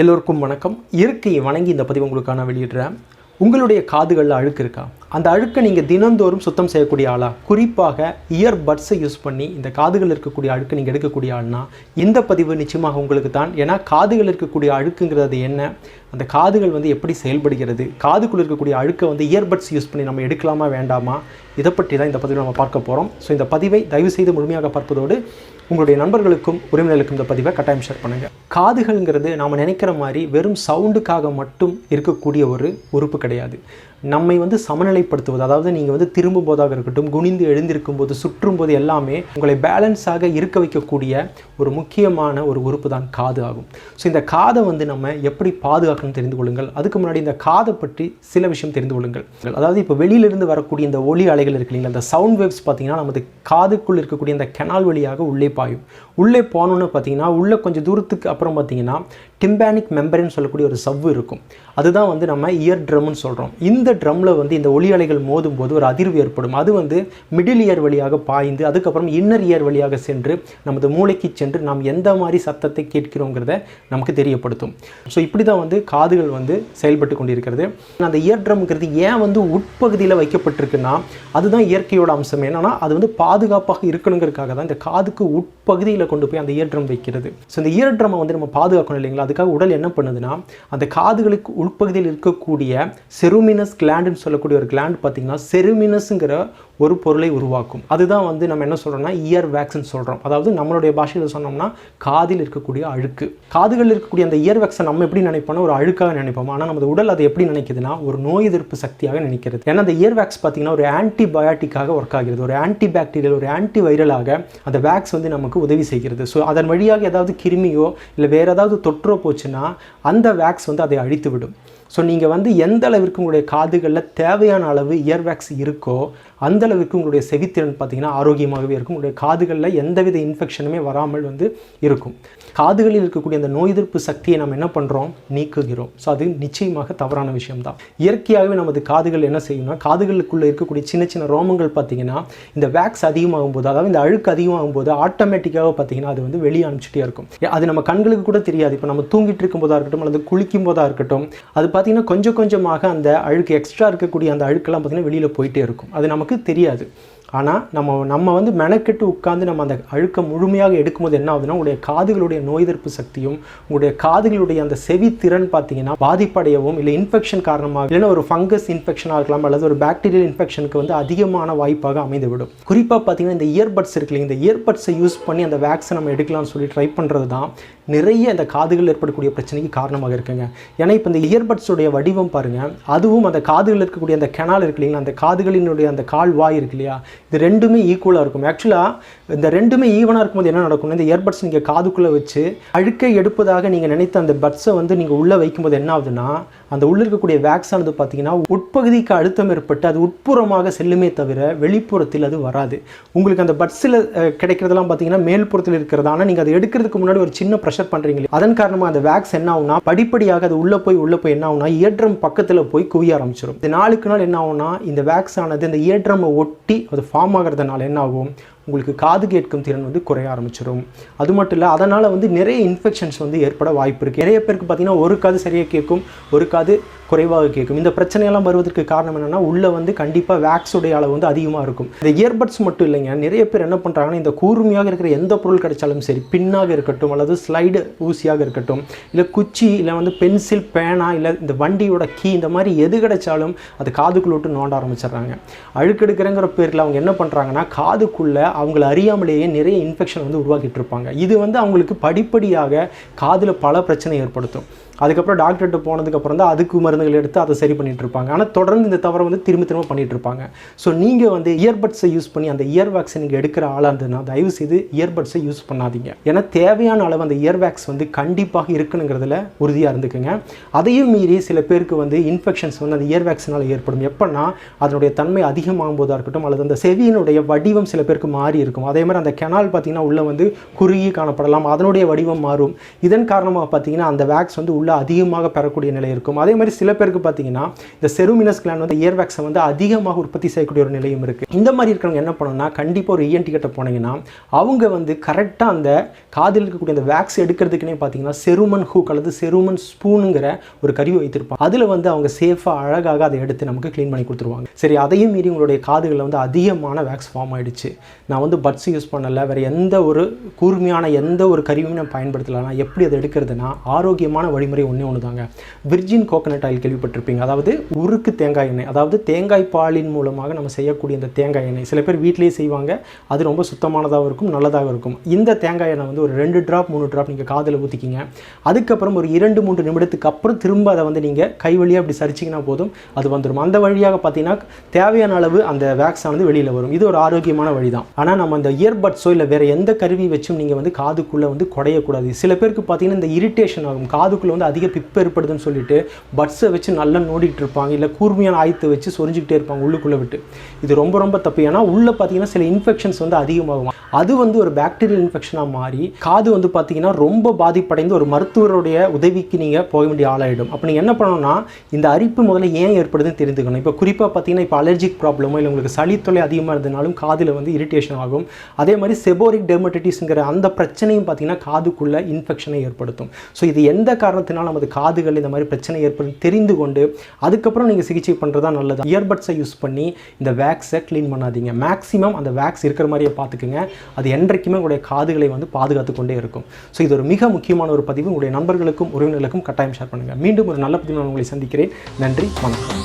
எல்லோருக்கும் வணக்கம். இயற்கையை வணங்கி இந்த பதிவு உங்களுக்கு நான் வெளியிடுறேன். உங்களுடைய காதுகளில் அழுக்கு இருக்கா? அந்த அழுக்கை நீங்கள் தினந்தோறும் சுத்தம் செய்யக்கூடிய ஆளா? குறிப்பாக இயர் பட்ஸை யூஸ் பண்ணி இந்த காதுகளில் இருக்கக்கூடிய அழுக்கு நீங்கள் எடுக்கக்கூடிய ஆள்னா இந்த பதிவு நிச்சயமாக உங்களுக்கு தான். ஏன்னா காதுகள் இருக்கக்கூடிய அழுக்குங்கிறது என்ன? அந்த காதுகள் வந்து எப்படி செயல்படுகிறது? காதுக்குள் இருக்கக்கூடிய அழுக்கை வந்து இயர்பட்ஸ் யூஸ் பண்ணி நம்ம எடுக்கலாமா வேண்டாமா? இதை பற்றி தான் இந்த பதிவில் நம்ம பார்க்க போகிறோம் ஸோ இந்த பதிவை தயவு செய்து முழுமையாக பார்ப்பதோடு உங்களுடைய நண்பர்களுக்கும் உரிமைகளுக்கும் இந்த பதிவை கட்டாயம் ஷேர் பண்ணுங்கள் காதுகள்ங்கிறது நாம் நினைக்கிற மாதிரி வெறும் சவுண்டுக்காக மட்டும் இருக்கக்கூடிய ஒரு உறுப்பு கிடையாது. நம்மை வந்து சமநிலைப்படுத்துவது அதாவது நீங்கள் வந்து திரும்பும் போதாக இருக்கட்டும் குனிந்து எழுந்திருக்கும் போது சுற்றும் போது எல்லாமே உங்களை பேலன்ஸாக இருக்க வைக்கக்கூடிய ஒரு முக்கியமான ஒரு உறுப்பு தான் காது ஆகும். ஸோ இந்த காதை வந்து நம்ம எப்படி பாதுகாக்கணும்னு தெரிந்து கொள்ளுங்கள். அதுக்கு முன்னாடி இந்த காதை பற்றி சில விஷயம் தெரிந்து கொள்ளுங்கள். அதாவது இப்போ வெளியிலிருந்து வரக்கூடிய இந்த ஒலி அலைகள் இருக்கு இல்லைங்களா அந்த சவுண்ட் வேவ்ஸ் பார்த்தீங்கன்னா நமது காதுக்குள் இருக்கக்கூடிய இந்த கெனால் வழியாக உள்ளே பாயும். உள்ளே போனோன்னு பார்த்தீங்கன்னா உள்ளே கொஞ்சம் தூரத்துக்கு அப்புறம் பார்த்தீங்கன்னா டிம்பானிக் மெம்பரின்னு சொல்லக்கூடிய ஒரு சவ்வு இருக்கும். அதுதான் வந்து நம்ம இயர் ட்ரம்னு சொல்கிறோம் இந்த ட்ரம்மில் வந்து இந்த ஒலி அலைகள் மோதும் போது ஒரு அதிர்வு ஏற்படும். அது வந்து மிடில் இயர் வழியாக பாய்ந்து அதுக்கப்புறம் இன்னர் இயர் வழியாக சென்று நமது மூளைக்கு சென்று நாம் எந்த மாதிரி சத்தத்தை கேட்கிறோங்கிறத நமக்கு தெரியப்படுத்தும். ஸோ இப்படி தான் வந்து காதுகள் வந்து செயல்பட்டு கொண்டிருக்கிறது. அந்த இயர் ட்ரம்ங்கிறது ஏன் வந்து உட்பகுதியில் வைக்கப்பட்டிருக்குன்னா அதுதான் இயற்கையோட அம்சம். என்னன்னா அது வந்து பாதுகாப்பாக இருக்கணுங்கிறதுக்காக தான் இந்த காதுக்கு உட்பகுதியில் கொண்டு போய் அந்த இயர் ட்ரம் வைக்கிறது. ஸோ இந்த இயர் ட்ரம்மை வந்து நம்ம பாதுகாக்கணும் இல்லைங்களா? அது அதுக்காக உடல் என்ன பண்ணுதுன்னா அந்த காதுகளுக்கு உட்பகுதியில் இருக்கக்கூடிய செருமினஸ் கிளாண்டுன்னு சொல்லக்கூடிய ஒரு கிளாண்ட் பார்த்தீங்கன்னா செருமினஸுங்கிற ஒரு பொருளை உருவாக்கும். அதுதான் வந்து நம்ம என்ன சொல்கிறோம்னா இயர் வேக்ஸ்ன்னு சொல்கிறோம் அதாவது நம்மளுடைய பாஷையில் சொன்னோம்னா காதில் இருக்கக்கூடிய அழுக்கு. காதுகளில் இருக்கக்கூடிய அந்த இயர் வேக்ஸை நம்ம எப்படி நினைப்போம்னா ஒரு அழுக்காக நினைப்போம். ஆனால் நமது உடல் அதை எப்படி நினைக்குதுன்னா ஒரு நோய் எதிர்ப்பு சக்தியாக நினைக்கிறது. ஏன்னா அந்த இயர் வேக்ஸ் பார்த்தீங்கன்னா ஒரு ஆன்டிபயோட்டிக்காக ஒர்க் ஆகிறது. ஒரு ஆன்டி பாக்டீரியல் ஒரு ஆன்டி வைரலாக அந்த வேக்ஸ் வந்து நமக்கு உதவி செய்கிறது. ஸோ அதன் வழியாக ஏதாவது கிருமியோ இல்லை வேறு ஏதாவது தொற்றோ போச்சுன்னா அந்த வேக்ஸ் வந்து அதை அழித்து விடும் ஸோ நீங்கள் வந்து எந்த அளவிற்கு உங்களுடைய காதுகளில் தேவையான அளவு இயர் வேக்ஸ் இருக்கோ அந்தளவுக்கு உங்களுடைய செவித்திறன் பார்த்திங்கன்னா ஆரோக்கியமாகவே இருக்கும். உங்களுடைய காதுகளில் எந்தவித இன்ஃபெக்ஷனுமே வராமல் வந்து இருக்கும். காதுகளில் இருக்கக்கூடிய அந்த நோய் எதிர்ப்பு சக்தியை நம்ம என்ன பண்ணுறோம் நீக்குகிறோம். ஸோ அது நிச்சயமாக தவறான விஷயம்தான். இயற்கையாகவே நமது காதுகள் என்ன செய்யணும்னா காதுகளுக்குள்ளே இருக்கக்கூடிய சின்ன சின்ன ரோமங்கள் பார்த்தீங்கன்னா இந்த வேக்ஸ் அதிகமாகும் போது அதாவது இந்த அழுக்கு அதிகமாகும் போது ஆட்டோமேட்டிக்காக பார்த்தீங்கன்னா அது வந்து வெளியே அனுப்பிச்சிட்டே இருக்கும். அது நம்ம கண்களுக்கு கூட தெரியாது. இப்போ நம்ம தூங்கிட்டு இருக்கும் போதாக இருக்கட்டும் அல்லது குளிக்கும் போதாக இருக்கட்டும் அது பார்த்தீங்கன்னா கொஞ்சம் கொஞ்சமாக அந்த அழுக்கு எக்ஸ்ட்ரா இருக்கக்கூடிய அந்த அழுக்கெல்லாம் பார்த்திங்கன்னா வெளியில் போயிட்டே இருக்கும். அது நமக்கு தெரியாது. ஆனால் நம்ம நம்ம வந்து மெனக்கெட்டு உட்காந்து நம்ம அந்த அழுக்க முழுமையாக எடுக்கும்போது என்ன ஆகுதுன்னா உங்களுடைய காதுகளுடைய நோய் எதிர்ப்பு சக்தியும் உங்களுடைய காதுகளுடைய அந்த செவி திறன் பார்த்தீங்கன்னா பாதிப்படையவும் இல்லை இன்ஃபெக்ஷன் காரணமாக இல்லைன்னா ஒரு ஃபங்கஸ் இன்ஃபெக்ஷனாக இருக்கலாம் அல்லது ஒரு பாக்டீரியல் இன்ஃபெக்ஷனுக்கு வந்து அதிகமான வாய்ப்பாக அமைந்துவிடும். குறிப்பாக பார்த்தீங்கன்னா இந்த இயர்பட்ஸ் இருக்கு இந்த இயர்பட்ஸை யூஸ் பண்ணி அந்த வேக்ஸை நம்ம எடுக்கலாம்னு சொல்லி ட்ரை பண்ணுறது தான் நிறைய இந்த காதுகள் ஏற்படக்கூடிய பிரச்சனைக்கு காரணமாக இருக்குங்க. ஏன்னா இப்போ இந்த இயர்பட்ஸுடைய வடிவம் பாருங்கள் அதுவும் அந்த காதுகளில் இருக்கக்கூடிய அந்த கெனால் இருக்கு இல்லைங்களா அந்த காதுகளினுடைய அந்த கால் வாய் இருக்கு இல்லையா இது ரெண்டுமே ஈக்குவலாக இருக்கும். ஆக்சுவலாக இந்த ரெண்டுமே ஈவனாக இருக்கும்போது என்ன நடக்கும்னா இந்த இயர்பட்ஸ் நீங்கள் காதுக்குள்ளே வச்சு அழுக்கை எடுப்பதாக நீங்கள் நினைத்த அந்த பட்ஸை வந்து நீங்கள் உள்ளே வைக்கும்போது என்ன ஆகுதுன்னா அந்த உள்ளே இருக்கக்கூடிய வேக்ஸ் ஆனது பார்த்தீங்கன்னா உட்பகுதிக்கு அழுத்தம் ஏற்பட்டு அது உட்புறமாக செல்லுமே தவிர வெளிப்புறத்தில் அது வராது. உங்களுக்கு அந்த பட்ஸில் கிடைக்கிறதெல்லாம் பார்த்தீங்கன்னா மேல்புறத்தில் இருக்கிறது ஆனால் நீங்கள் அதை எடுக்கிறதுக்கு முன்னாடி ஒரு சின்ன ப்ரெஷர் பண்ணுறீங்களே அதன் காரணமாக அந்த வேக்ஸ் என்ன ஆகும்னா படிப்படியாக அது உள்ளே போய் உள்ளே போய் என்ன ஆகும்னா இயற்றம் பக்கத்தில் போய் குவிய ஆரம்பிச்சிடும் இந்த நாளுக்கு நாள் என்ன ஆகும்னா இந்த வேக்ஸ் ஆனது இந்த இயற்றமை ஒட்டி அது ஃபார்ம் ஆகிறதுனால என்ன ஆகும் உங்களுக்கு காது கேட்கும் திறன் வந்து குறைய ஆரம்பிச்சிடும் அது மட்டும் இல்லை அதனால் வந்து நிறைய இன்ஃபெக்ஷன்ஸ் வந்து ஏற்பட வாய்ப்பு இருக்குது நிறைய பேருக்கு பார்த்தீங்கன்னா ஒரு காது சரியாக கேட்கும் ஒரு காது குறைவாக கேட்கும். இந்த பிரச்சனையெல்லாம் வருவதற்கு காரணம் என்னென்னா உள்ளே வந்து கண்டிப்பாக வேக்ஸுடைய அளவு வந்து அதிகமாக இருக்கும். இந்த இயர்பட்ஸ் மட்டும் இல்லைங்க. நிறைய பேர் என்ன பண்ணுறாங்கன்னா இந்த கூர்மையாக இருக்கிற எந்த பொருள் கிடைச்சாலும் சரி பின்னாக இருக்கட்டும் அல்லது ஸ்லைடு ஊசியாக இருக்கட்டும் இல்லை குச்சி இல்லை வந்து பென்சில் பேனா இல்லை இந்த வண்டியோட கீ இந்த மாதிரி எது கிடைச்சாலும் அது காதுக்குள்ளோட்டு நோண்ட ஆரம்பிச்சிடுறாங்க. அழுக்கெடுக்கிறேங்கிற பேரில் அவங்க என்ன பண்ணுறாங்கன்னா காதுக்குள்ளே அவங்கள அறியாமலேயே நிறைய இன்ஃபெக்ஷன் வந்து உருவாக்கிட்டு இருப்பாங்க இது வந்து அவங்களுக்கு படிப்படியாக காதில் பல பிரச்சனை ஏற்படுத்தும். அதுக்கப்புறம் டாக்டர்கிட்ட போனதுக்கப்புறம் தான் அதுக்கு மருந்துகள் எடுத்து அதை சரி பண்ணிட்டு இருப்பாங்க ஆனால் தொடர்ந்து இந்த தவறை வந்து திரும்ப திரும்ப பண்ணிட்டு இருப்பாங்க ஸோ நீங்கள் வந்து இயர்பட்ஸை யூஸ் பண்ணி அந்த இயர் வேக்ஸை நீங்கள் எடுக்கிற ஆளாக இருந்ததுன்னா தயவு செய்து இயர்பட்ஸை யூஸ் பண்ணாதீங்க. ஏன்னா தேவையான அளவு அந்த இயர் வேக்ஸ் வந்து கண்டிப்பாக இருக்கணுங்கிறதுல உறுதியாக இருந்துக்குங்க. அதையும் மீறி சில பேருக்கு வந்து இன்ஃபெக்ஷன்ஸ் வந்து அந்த இயர் வேக்ஸினால் ஏற்படும். எப்போன்னா அதனுடைய தன்மை அதிகமாகும் போதாக இருக்கட்டும் அல்லது அந்த செவியினுடைய வடிவம் சில பேருக்கு மாறி மாறி இருக்கும். அதே மாதிரி அந்த கெனால் பார்த்தீங்கன்னா உள்ளே வந்து குறுகி காணப்படலாம். அதனுடைய வடிவம் மாறும். இதன் காரணமாக பார்த்தீங்கன்னா அந்த வேக்ஸ் வந்து உள்ளே அதிகமாக பெறக்கூடிய நிலை இருக்கும். அதே மாதிரி சில பேருக்கு பார்த்தீங்கன்னா இந்த செருமினஸ் கிளான் வந்து இயர் வேக்ஸை வந்து அதிகமாக உற்பத்தி செய்யக்கூடிய ஒரு நிலையும் இருக்குது இந்த மாதிரி இருக்கிறவங்க என்ன பண்ணணும்னா கண்டிப்பாக ஒரு இஎன்டி கிட்ட போனீங்கன்னா அவங்க வந்து கரெக்டாக அந்த காதில் இருக்கக்கூடிய அந்த வேக்ஸ் எடுக்கிறதுக்குனே பார்த்தீங்கன்னா செருமன் ஹூக் அல்லது செருமன் ஸ்பூனுங்கிற ஒரு கருவி வைத்திருப்பாங்க. அதில் வந்து அவங்க சேஃபாக அழகாக அதை எடுத்து நமக்கு க்ளீன் பண்ணி கொடுத்துருவாங்க. சரி அதையும் மீறி உங்களுடைய காதுகளில் வந்து அதிகமான வேக்ஸ் ஃபார்ம் ஆயிடுச்சு. நான் வந்து பட்ஸ் யூஸ் பண்ணலை வேறு எந்த ஒரு கூர்மையான எந்த ஒரு கருவியும் நான் பயன்படுத்தலைனா எப்படி அதை எடுக்கிறதுனா ஆரோக்கியமான வழிமுறை ஒன்றே ஒன்று தாங்க விர்ஜின் கோகனட் ஆயில் கேள்விப்பட்டிருப்பீங்க. அதாவது உருக்கு தேங்காய் எண்ணெய். அதாவது தேங்காய் பாலின் மூலமாக நம்ம செய்யக்கூடிய இந்த தேங்காய் எண்ணெய். சில பேர் வீட்டிலேயே செய்வாங்க. அது ரொம்ப சுத்தமானதாகவும் இருக்கும் நல்லதாகவும் இருக்கும். இந்த தேங்காய் எண்ணெய் வந்து ஒரு ரெண்டு ட்ராப் மூணு ட்ராப் நீங்கள் காதில் ஊற்றிக்கிங்க அதுக்கப்புறம் ஒரு இரண்டு மூன்று நிமிடத்துக்கு அப்புறம் திரும்ப அதை வந்து நீங்கள் கை வழியாக அப்படி சரிச்சிங்கன்னா போதும் அது வந்துடும் அந்த வழியாக பார்த்தீங்கன்னா தேவையான அளவு அந்த வேக்ஸ் ஆனது வெளியில் வரும். இது ஒரு ஆரோக்கியமான வழி தான் ஆனால் நம்ம அந்த இயர்பட்ஸோ இல்லை வேறு எந்த கருவி வச்சும் நீங்கள் வந்து காதுக்குள்ளே வந்து குடையக்கூடாது. சில பேருக்கு பார்த்தீங்கன்னா இந்த இரிட்டேஷன் ஆகும். காதுக்குள்ளே வந்து அதிக பிப்பு ஏற்படுதுன்னு சொல்லிட்டு பட்ஸை வச்சு நல்லா நோண்டிட்டு இருப்பாங்க. இல்லை கூர்மையான ஆயத்தை வச்சு சொரிஞ்சிக்கிட்டே இருப்பாங்க உள்ளுக்குள்ளே விட்டு. இது ரொம்ப ரொம்ப தப்பு. ஏன்னா உள்ளே பார்த்தீங்கன்னா சில இன்ஃபெக்ஷன்ஸ் வந்து அதிகமாகும். அது வந்து ஒரு பாக்டீரியல் இன்ஃபெக்ஷனாக மாறி காது வந்து பார்த்தீங்கன்னா ரொம்ப பாதிப்படைந்து ஒரு மருத்துவருடைய உதவிக்கு நீங்கள் போக வேண்டிய ஆளாயிடும். அப்போ நீங்கள் என்ன பண்ணணும்னா இந்த அரிப்பு முதல்ல ஏன் ஏற்படுதுன்னு தெரிஞ்சுக்கணும். இப்போ குறிப்பாக பார்த்தீங்கன்னா இப்போ அலர்ஜிக் ப்ராப்ளமோ இல்லை உங்களுக்கு சளி தொலை அதிகமாக இருந்தனாலும் காதில் வந்து இரிட்டேஷன் ஆகும். அதே மாதிரி செபோரிக் டெர்மட்டிட்டிஸ்ங்கிற அந்த பிரச்சனையும் பார்த்தீங்கன்னா காதுக்குள்ளே இன்ஃபெக்ஷனை ஏற்படுத்தும். ஸோ இது எந்த காரணத்தினால் நமது காதுகள் இந்த மாதிரி பிரச்சனை ஏற்படும் தெரிந்து கொண்டு அதுக்கப்புறம் நீங்கள் சிகிச்சை பண்ணுறது தான் நல்லது. இயர்பட்ஸை யூஸ் பண்ணி இந்த வேக்ஸை க்ளீன் பண்ணாதீங்க. மேக்ஸிமம் அந்த வேக்ஸ் இருக்கிற மாதிரியே பார்த்துக்குங்க அது என்றைக்குமே உங்களுடைய காதுகளை வந்து பாதுகாத்து கொண்டே இருக்கும். ஸோ இது ஒரு மிக முக்கியமான ஒரு பதிவு. உங்களுடைய நண்பர்களுக்கும் உறவினர்களுக்கும் கட்டாயம் ஷேர் பண்ணுங்கள் மீண்டும் ஒரு நல்ல பதிவு நான் உங்களை சந்திக்கிறேன். நன்றி வணக்கம்.